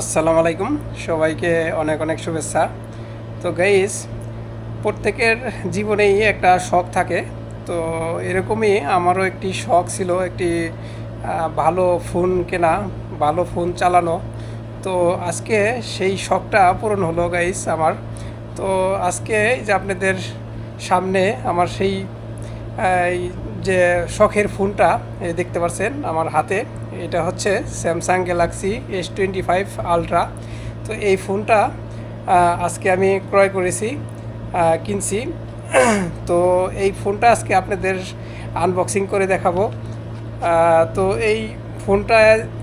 আসসালামু আলাইকুম। সবাইকে অনেক অনেক শুভেচ্ছা। তো গাইস প্রত্যেকের জীবনেই একটা শখ থাকে। তো এরকমই আমারও একটি শখ ছিল, একটি ভালো ফোন কেনা, ভালো ফোন চালানো। তো আজকে সেই শখটা পূরণ হলো গাইস আমার। তো আজকে যে আপনাদের সামনে আমার সেই যে শখের ফোনটা দেখতে পাচ্ছেন আমার হাতে। এটা হচ্ছে Samsung Galaxy S twenty five Ultra তো এই ফোনটা আজকে আমি ক্রয় করেছি কিনছি। তো এই ফোনটা আজকে আপনাদের আনবক্সিং করে দেখাবো। তো এই ফোনটা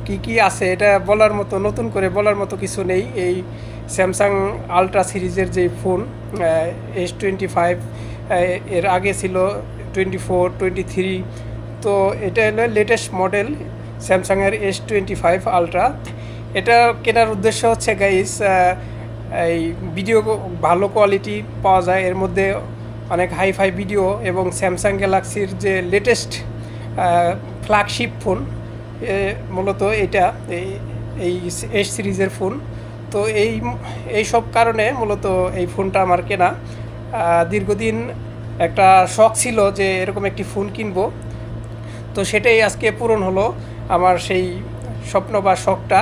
কি কি আছে, এটা বলার মতো, নতুন করে বলার মতো কিছু নেই। এই স্যামসাং আলট্রা সিরিজের যে ফোন এস টোয়েন্টি ফাইভ এর আগে ছিল টোয়েন্টি ফোর টোয়েন্টি থ্রি তো এটা হলো লেটেস্ট মডেল স্যামসাংয়ের এস টোয়েন্টি ফাইভ আলট্রা এটা কেনার উদ্দেশ্য হচ্ছে গাইস এই ভিডিও ভালো কোয়ালিটি পাওয়া যায়। এর মধ্যে অনেক হাই ফাই ভিডিও এবং স্যামসাং গ্যালাক্সির যে লেটেস্ট ফ্ল্যাগশিপ ফোন মূলত এটা এই এই এস সিরিজের ফোন তো এই এই সব কারণে মূলত এই ফোনটা আমার কেনা। দীর্ঘদিন একটা শখ ছিল যে এরকম একটি ফোন কিনবো। তো সেটাই আজকে পূরণ হলো। আমার সেই স্বপ্ন বা শখটা।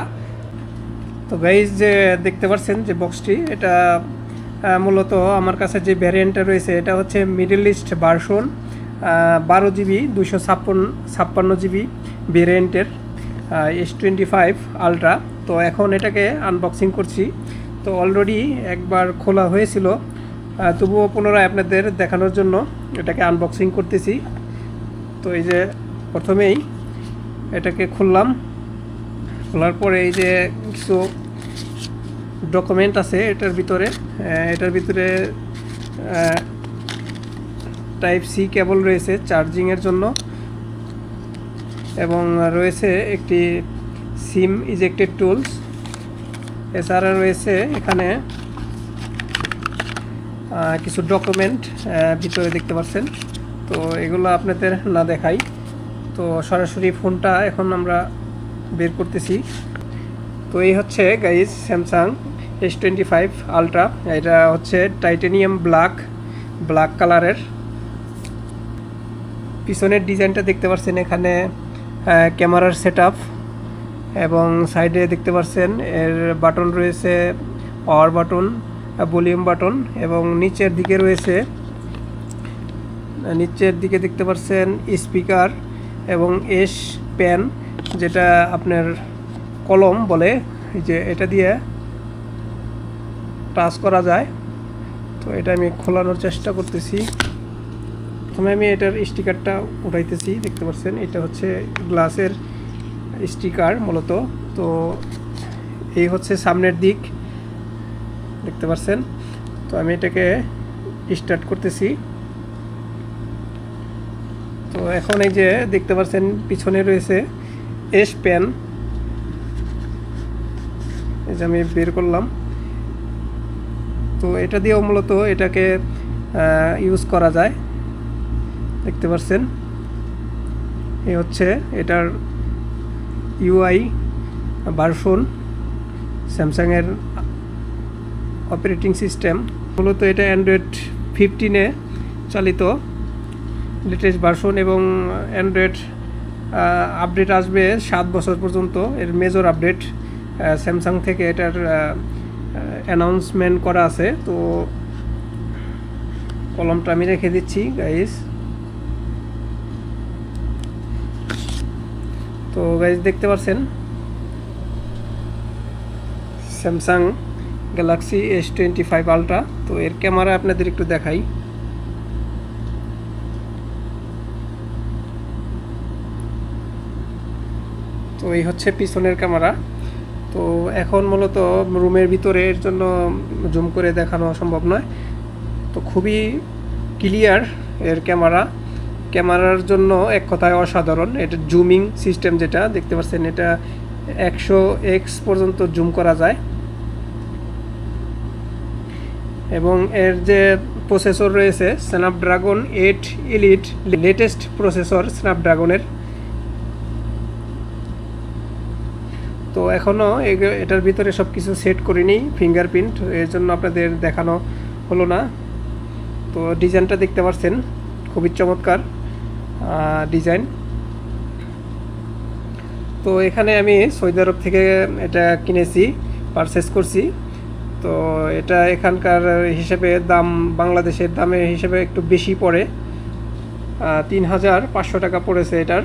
তো গাইজ যে দেখতে পাচ্ছেন যে বক্সটি এটা মূলত আমার কাছে যে ভ্যারিয়েন্টটা রয়েছে, এটা হচ্ছে মিডল ইস্ট ভার্সন বারো জিবি দুশো ছাপ্পান্ন ছাপ্পান্ন জিবি ভ্যারিয়েন্টের এস টোয়েন্টি ফাইভ আলট্রা তো এখন এটাকে আনবক্সিং করছি। তো অলরেডি একবার খোলা হয়েছিল তবুও পুনরায় আপনাদের দেখানোর জন্য এটাকে আনবক্সিং করতেছি। তো এই যে প্রথমেই এটাকে খুললাম। খোলার পরে এই যে কিছু ডকুমেন্ট আছে এটার ভিতরে এটার ভিতরে টাইপ সি কেবল রয়েছে চার্জিংয়ের জন্য এবং রয়েছে একটি সিম ইজেক্টেড টুলস এছাড়া রয়েছে এখানে কিছু ডকুমেন্ট ভিতরে দেখতে পাচ্ছেন। তো এগুলো আপনাদের না দেখাই। তো সরাসরি ফোনটা এখন আমরা বের করতেছি। তো এই হচ্ছে guys Samsung S twenty five Ultra এটা হচ্ছে টাইটেনিয়াম ব্ল্যাক ব্ল্যাক কালারের পিছনের ডিজাইনটা দেখতে পাচ্ছেন এখানে ক্যামেরার সেট এবং সাইডে দেখতে পাচ্ছেন এর বাটন রয়েছে পাওয়ার বাটন ভলিউম বাটন এবং নিচের দিকে রয়েছে, নিচের দিকে দেখতে পাচ্ছেন স্পিকার এবং এস পেন যেটা আপনার কলম বলে যে এটা দিয়ে টাচ করা যায়। তো এটা আমি খোলানোর চেষ্টা করতেছি। প্রথমে আমি এটার স্টিকারটা উঠাইতেছি, দেখতে পাচ্ছেন, এটা হচ্ছে গ্লাসের স্টিকার মূলত। তো এই হচ্ছে সামনের দিক, দেখতে পাচ্ছেন। তো আমি এটাকে স্টার্ট করতেছি। তো এখন এই যে দেখতে পাচ্ছেন পিছনে রয়েছে এস পেন এই যে আমি বের করলাম। তো এটা দিয়েও মূলত এটাকে ইউজ করা যায়। দেখতে পাচ্ছেন এই হচ্ছে এটার ইউআই ভার্সন স্যামসাংয়ের অপারেটিং সিস্টেম মূলত এটা অ্যান্ড্রয়েড ফিফটিনে চালিত। লেটেস্ট ভার্সন এবং অ্যান্ড্রয়েড আপডেট আসবে সাত বছর পর্যন্ত। এর মেজর আপডেট স্যামসাং থেকে এটার অ্যানাউন্সমেন্ট করা আছে। তো কলমটা আমি রেখে দিচ্ছি গাইস তো গাইজ দেখতে পাচ্ছেন Samsung Galaxy S twenty five Ultra তো এর ক্যামেরা আপনাদের একটু দেখাই। তো এই হচ্ছে পিছনের ক্যামেরা। তো এখন মূলত রুমের ভিতরে এর জন্য জুম করে দেখানো সম্ভব নয়। তো খুবই ক্লিয়ার এর ক্যামেরা। ক্যামেরার জন্য এক কথায় অসাধারণ। এটা জুমিং সিস্টেম যেটা, দেখতে পাচ্ছেন এটা একশো এক্স পর্যন্ত জুম করা যায়। এবং এর যে প্রসেসর রয়েছে Snapdragon eight elite latest processor স্ন্যাপড্রাগনের তো এখনও এটার ভিতরে সব কিছু সেট করিনি ফিঙ্গারপ্রিন্ট এর জন্য আপনাদের দেখানো হলো না। তো ডিজাইনটা দেখতে পাচ্ছেন খুবই চমৎকার ডিজাইন। তো এখানে আমি সৌদি আরব থেকে এটা কিনেছি পারচেস করছি। তো এটা এখানকার হিসেবে দাম, বাংলাদেশের দামে হিসেবে একটু বেশি পড়ে তিন হাজার পাঁচশো টাকা পড়েছে এটার।